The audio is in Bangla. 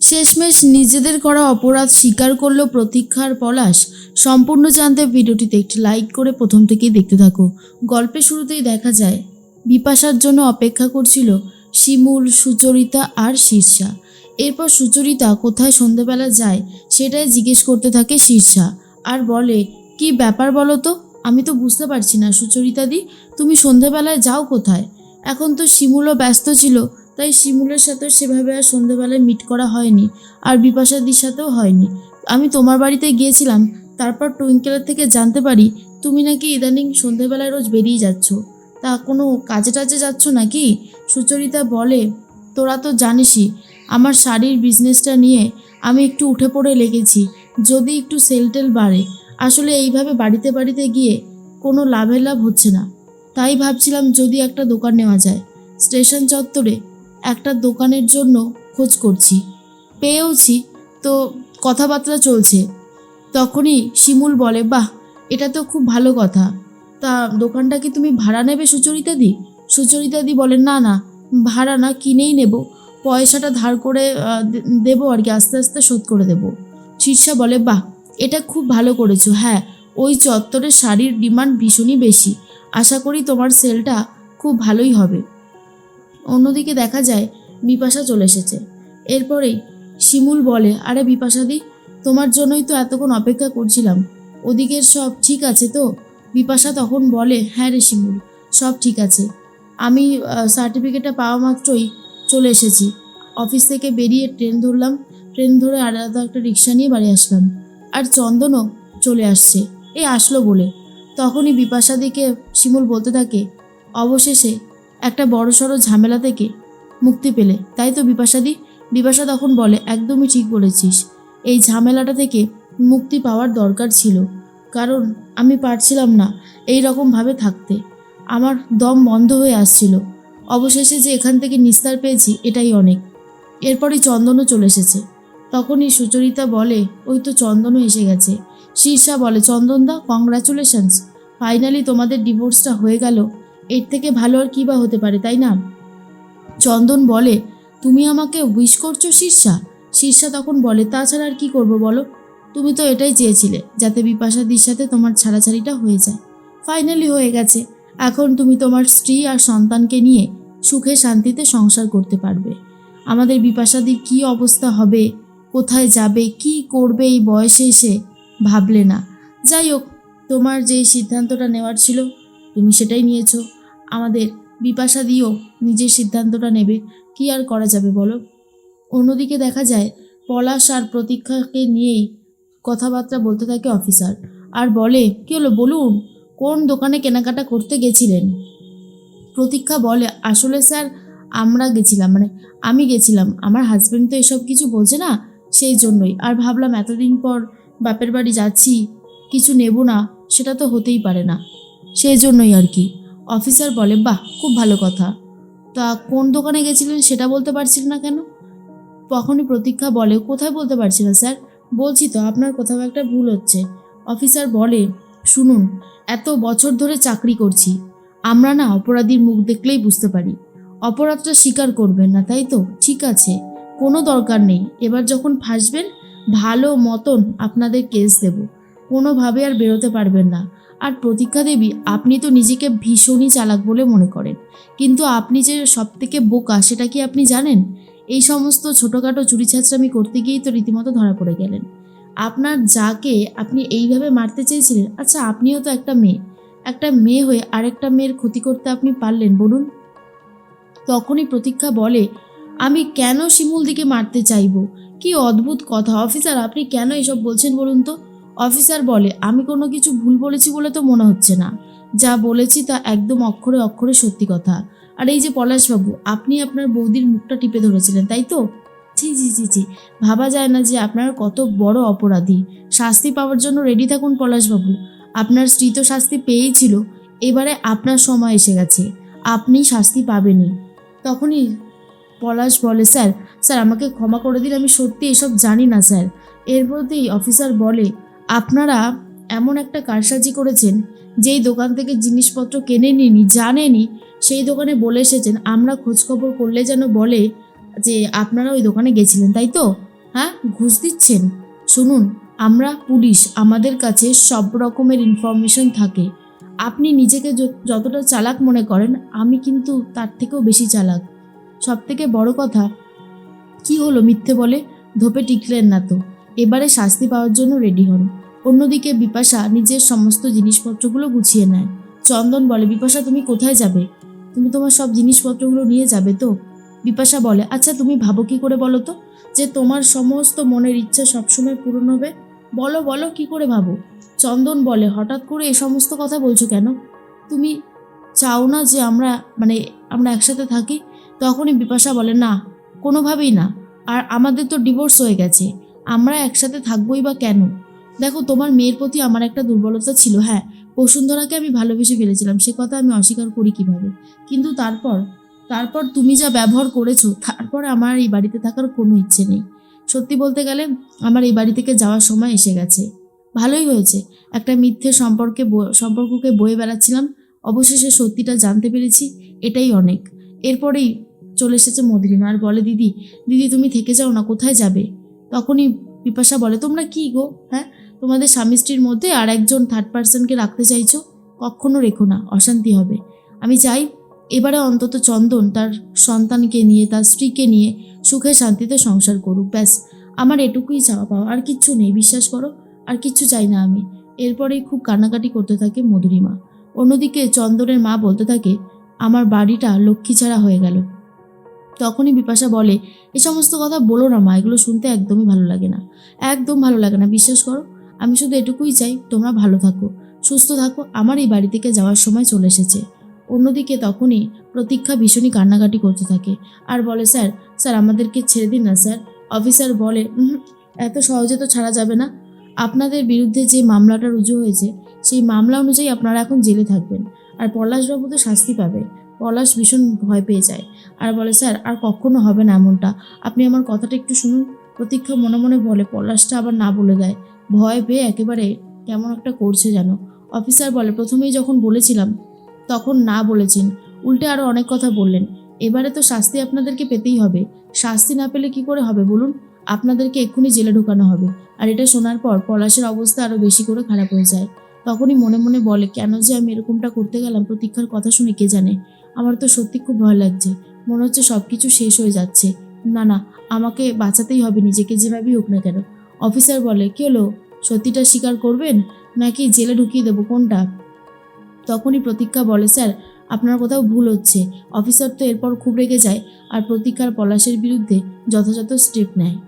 শেষমেশ নিজেদের করা অপরাধ স্বীকার করল প্রতীক্ষার পলাশ। সম্পূর্ণ জানতে ভিডিওটিতে একটি লাইক করে প্রথম থেকেই দেখতে থাকো। গল্পের শুরুতেই দেখা যায়, বিপাশার জন্য অপেক্ষা করছিল শিমুল, সুচরিতা আর শীর্ষা এরপর সুচরিতা কোথায় সন্ধেবেলা যায় সেটাই জিজ্ঞেস করতে থাকে শীর্ষা আর বলে, কি ব্যাপার বলো তো? আমি তো বুঝতে পারছি না সুচরিতাদি, তুমি সন্ধেবেলায় যাও কোথায়? এখন তো শিমুলও ব্যস্ত ছিল তাই শিমুলের সাথে সেভাবে আর সন্ধেবেলায় মিট করা হয়নি আর বিপাশাদির সাথেও হয়নি। আমি তোমার বাড়িতে গিয়েছিলাম, তারপর টুইঙ্কেলের থেকে জানতে পারি তুমি নাকি ইদানিং সন্ধেবেলায় রোজ বেরিয়ে যাচ্ছ। তা কোনো কাজে টাজে যাচ্ছ নাকি? সুচরিতা বলে, তোরা তো জানিসই, আমার শাড়ির বিজনেসটা নিয়ে আমি একটু উঠে পড়ে লেগেছি, যদি একটু সেল টেল বাড়ে। আসলে এইভাবে বাড়িতে বাড়িতে গিয়ে কোনো লাভের লাভ হচ্ছে না। তাই ভাবছিলাম যদি একটা দোকান নেওয়া যায়। স্টেশন চত্বরে একটা দোকানের জন্য খোঁজ করছি। পেয়েওছি, তো কথাবার্তা চলছে। তখনই শিমুল বলে, বাহ, এটা তো খুব ভালো কথা। তা দোকানটা কি তুমি ভাড়া নেবে সুচরিতা সুচরিতাদি সুচরিতাদি বলে, না না, ভাড়া না, কিনেই নেব। পয়সাটা ধার করে দেবো আর কি, আস্তে আস্তে শোধ করে দেবো। শীর্ষা বলে, বাহ, এটা খুব ভালো করেছ হ্যাঁ ওই চত্বরে শাড়ির ডিমান্ড ভীষণই বেশি। আশা করি তোমার সেলটা খুব ভালোই হবে। অন্যদিকে দেখা যায়, বিপাশা চলে এসেছে। এরপরেই শিমুল বলে, আরে বিপাশাদি, তোমার জন্যই তো এতক্ষণ অপেক্ষা করছিলাম। ওদিকের সব ঠিক আছে তো? বিপাশা তখন বলে হ্যাঁ রে শিমুল, সব ঠিক আছে। আমি সার্টিফিকেটটা পাওয়া মাত্রই চলে এসেছি। অফিস থেকে বেরিয়ে ট্রেন ধরলাম। ট্রেন ধরে আলাদা একটা রিক্সা নিয়ে বাড়ি আসলাম। আর চন্দনও চলে আসছে। এই আসলো বলে। তখনই বিপাশাদিকে শিমুল বলতে থাকে, অবশেষে একটা বড়সড় ঝামেলা থেকে মুক্তি পেলে। তাই তো বিপাশাদি, বিপাশা তখন বলে, একদমই ঠিক বলেছিস। এই ঝামেলাটা থেকে মুক্তি পাওয়ার দরকার ছিল। কারণ আমি পারছিলাম না এই রকমভাবে থাকতে। আমার দম বন্ধ হয়ে আসছিল। অবশেষে যে এখান থেকে নিস্তার পেয়েছি, এটাই অনেক। এরপরই চন্দনও চলে এসেছে। তখনই সুচরিতা বলে, ওই তো চন্দনও এসে গেছে। শীর্ষা বলে চন্দনদা কংগ্রাচুলেশনস ফাইনালি তোমাদের ডিভোর্সটা হয়ে গেল। এর থেকে ভালো আর কী বা হতে পারে, তাই না? চন্দন বলে, তুমি আমাকে উইশ করছ শীর্ষা শীর্ষা তখন বলে, তাছাড়া আর কি করব বলো? তুমি তো এটাই চেয়েছিলে, যাতে বিপাশাদির সাথে তোমার ছাড়াছাড়িটা হয়ে যায়। ফাইনালি হয়ে গেছে। এখন তুমি তোমার স্ত্রী আর সন্তানকে নিয়ে সুখে শান্তিতে সংসার করতে পারবে। আমাদের বিপাশাদির কি অবস্থা হবে? কোথায় যাবে? কি করবে এই বয়সে এসে? ভাবলে না। যাই হোক, তোমার যে সিদ্ধান্তটা নেওয়ার ছিল, তুমি সেটাই নিয়েছো। আমাদের বিপাশা দিয়েও নিজের সিদ্ধান্তটা নেবে, কি আর করা যাবে বলো? অন্যদিকে দেখা যায়, পলাশ আর প্রতীক্ষাকে নিয়েই কথাবার্তা বলতে থাকে অফিসার। আর বলে, কি হলো বলুন, কোন দোকানে কেনাকাটা করতে গেছিলেন? প্রতীক্ষা বলে, আসলে স্যার, আমরা গেছিলাম মানে আমি গেছিলাম। আমার হাজব্যান্ড তো এসব কিছু বোঝে না, সেই জন্যই। আর ভাবলাম, এতদিন পর বাপের বাড়ি যাচ্ছি, কিছু নেব না, সেটা তো হতেই পারে না। সেই জন্যই আর কি। অফিসার বলে, বাহ, খুব ভালো কথা। তা কোন দোকানে গেছিলেন সেটা বলতে পারছিল না কেন? তখনই প্রতীক্ষা বলে, কোথায় বলতে পারছি না, স্যার। বলছি তো, আপনার কোথাও একটা ভুল হচ্ছে। অফিসার বলে, শুনুন, এত বছর ধরে চাকরি করছি। আমরা না অপরাধীর মুখ দেখলেই বুঝতে পারি। অপরাধটা স্বীকার করবেন না, তাই তো? ঠিক আছে, কোনো দরকার নেই। এবার যখন ফাঁসবেন, ভালো মতন আপনাদের কেস দেব। কোনোভাবে আর বেরোতে পারবেন না। আর প্রতীক্ষা দেবী, আপনি তো নিজেকে ভীষণই চালাক বলে মনে করেন। কিন্তু আপনি যে সব থেকে বোকা, সেটা কি আপনি জানেন? এই সমস্ত ছোটোখাটো চুরি ছাঁচড়ামি করতে গিয়েই তো রীতিমতো ধরা পড়ে গেলেন। আপনার যাকে আপনি এইভাবে মারতে চেয়েছিলেন আচ্ছা আপনিও তো একটা মেয়ে। একটা মেয়ে হয়ে আরেকটা মেয়ের ক্ষতি করতে আপনি পারলেন, বলুন। তখনই প্রতীক্ষা বলে, আমি কেন শিমুল দিকে মারতে চাইব? কি অদ্ভুত কথা, অফিসার, আপনি কেন এসব বলছেন বলুন তো? অফিসার বলে, আমি কোনো কিছু ভুল বলেছি বলে তো মনে হচ্ছে না। যা বলেছি তা একদম অক্ষরে অক্ষরে সত্যি কথা। আর এই যে পলাশবাবু, আপনি আপনার বৌদির মুখটা টিপে ধরেছিলেন, তাই তো? জি জি জি জি ভাবা যায় না যে আপনার কত বড় অপরাধী। শাস্তি পাওয়ার জন্য রেডি থাকুন পলাশবাবু। আপনার স্ত্রী তো শাস্তি পেয়েই ছিল। এবারে আপনার সময় এসে গেছে। আপনি শাস্তি পাবেনই। তখনই পলাশ বলে, স্যার স্যার, আমাকে ক্ষমা করে দিন আমি সত্যি এসব জানি না, স্যার। এর মধ্যেই অফিসার বলে আপনারা এমন একটা কারসাজি করেছেন, যেই দোকান থেকে জিনিসপত্র কেনে নিনি জানেনি, সেই দোকানে বলে এসেছেন, আমরা খোঁজখবর করলে যেন বলে যে আপনারা ওই দোকানে গেছিলেন, তাই তো? হ্যাঁ ঘুষ দিচ্ছেন। শুনুন, আমরা পুলিশ, আমাদের কাছে সব রকমের ইনফরমেশন থাকে। আপনি নিজেকে যতটা চালাক মনে করেন, আমি কিন্তু তার থেকেও বেশি চালাক। সব থেকে বড় কথা, কি হলো মিথ্যে বলে? ধোপে টিকলেন না তো। এবারে শাস্তি পাওয়ার জন্য রেডি হন। অন্যদিকে বিপাশা নিজের সমস্ত জিনিসপত্রগুলো গুছিয়ে নেয়। চন্দন বলে, বিপাশা, তুমি কোথায় যাবে? তুমি তোমার সব জিনিসপত্রগুলো নিয়ে যাবে তো? বিপাশা বলে আচ্ছা তুমি ভাবো কি করে বলো তো? যে তোমার সমস্ত মনের ইচ্ছা সবসময় পূরণ হবে? বলো বলো, কি করে ভাবো? চন্দন বলে, হঠাৎ করে এ সমস্ত কথা বলছো কেন? তুমি চাও না যে আমরা মানে আমরা একসাথে থাকি? তখনই বিপাশা বলে, না, কোনোভাবেই না। আর আমাদের তো ডিভোর্স হয়ে গেছে। আমরা একসাথে থাকবোই বা কেন? দেখো, তোমার মেয়ের প্রতি আমার একটা দুর্বলতা ছিল হ্যাঁ। বসুন্ধরাকে আমি ভালোবেসে ফেলেছিলাম, সে কথা আমি অস্বীকার করি কীভাবে? কিন্তু তারপর তারপর তুমি যা ব্যবহার করেছ, তারপর আমার এই বাড়িতে থাকার কোনো ইচ্ছে নেই। সত্যি বলতে গেলে, আমার এই বাড়ি থেকে যাওয়ার সময় এসে গেছে। ভালোই হয়েছে। একটা মিথ্যে সম্পর্কে সম্পর্ককে বয়ে বেড়াচ্ছিলাম। অবশেষে সত্যিটা জানতে পেরেছি, এটাই অনেক। এরপরেই চলে এসেছে মধুরিমা। আর বলে, দিদি দিদি, তুমি থেকে যাও না, কোথায় যাবে? তখনই বিপাশা বলে, তোমরা কি গো? হ্যাঁ? তোমাদের স্বামী স্ত্রীর মধ্যে আর একজন থার্ড পার্সনকে রাখতে চাইছো, কখনো রেখো না, অশান্তি হবে। আমি চাই এবারে অন্তত চন্দন তার সন্তানকে নিয়ে, তার স্ত্রীকে নিয়ে সুখে শান্তিতে সংসার করুক। ব্যাস, আমার এটুকুই চাওয়া পাওয়া। আর কিচ্ছু নেই, বিশ্বাস করো, আর কিচ্ছু চাই না আমি। এরপরেই খুব কান্নাকাটি করতে থাকে মধুরিমা। অন্যদিকে চন্দনের মা বলতে থাকে, আমার বাড়িটা লক্ষ্মী ছাড়া হয়ে গেল। তখনই বিপাশা বলে, এ সমস্ত কথা বলো না মা, এগুলো শুনতে একদমই ভালো লাগে না। একদম ভালো লাগে না, বিশ্বাস করো। আমি শুধু এটুকুই চাই তোমরা ভালো থাকো সুস্থ থাকো। আমার এই বাড়ি থেকে যাওয়ার সময় চলে এসেছে। অন্যদিকে তখনই প্রতীক্ষা ভীষণই কান্নাকাটি করতে থাকে। আর বলে স্যার স্যার আমাদেরকে ছেড়ে দিন না স্যার। অফিসার বলে "উহুম, এত সহজে তো ছাড়া যাবে না। আপনাদের বিরুদ্ধে যে মামলাটা রুজু হয়েছে সেই মামলা অনুযায়ী আপনারা এখন জেলে থাকবেন। আর পলাশবাবু তো শাস্তি পাবে। পলাশ ভীষণ ভয় পেয়ে যায়। আর বলে স্যার আর কখনো হবে না এমনটা। আপনি আমার কথাটা একটু শুনুন। প্রতীক্ষা মনে মনে বলে পলাশটা আবার না বলে দেয়। ভয় পেয়ে একেবারে কেমন একটা করছে যেন। অফিসার বলে, প্রথমেই যখন বলেছিলাম, তখন না বলেছেন। উল্টে আরও অনেক কথা বললেন। এবারে তো শাস্তি আপনাদেরকে পেতেই হবে। শাস্তি না পেলে কি করে হবে বলুন? আপনাদেরকে এক্ষুনি জেলে ঢোকানো হবে। আর এটা শোনার পর পলাশের অবস্থা আরও বেশি করে খারাপ হয়ে যায়। তখনই মনে মনে বলে, কেন যে আমি এরকমটা করতে গেলাম, প্রতীক্ষার কথা শুনে কে জানে? আমার তো সত্যি খুব ভয় লাগছে। মনে হচ্ছে সব কিছু শেষ হয়ে যাচ্ছে। না না, আমাকে বাঁচাতেই হবে, নিজেকে যেভাবেই হোক না কেন। অফিসার বলে, কি হলো? সত্যিটা স্বীকার করবেন? নাকি জেলে ঢুকিয়ে দেবো কোনটা? তখনই প্রতীক্ষা বলে, স্যার, আপনার কোথাও ভুল হচ্ছে। অফিসার তো এরপর খুব রেগে যায় আর প্রতীক্ষার পলাশের বিরুদ্ধে যথাযথ স্টেপ নেয়।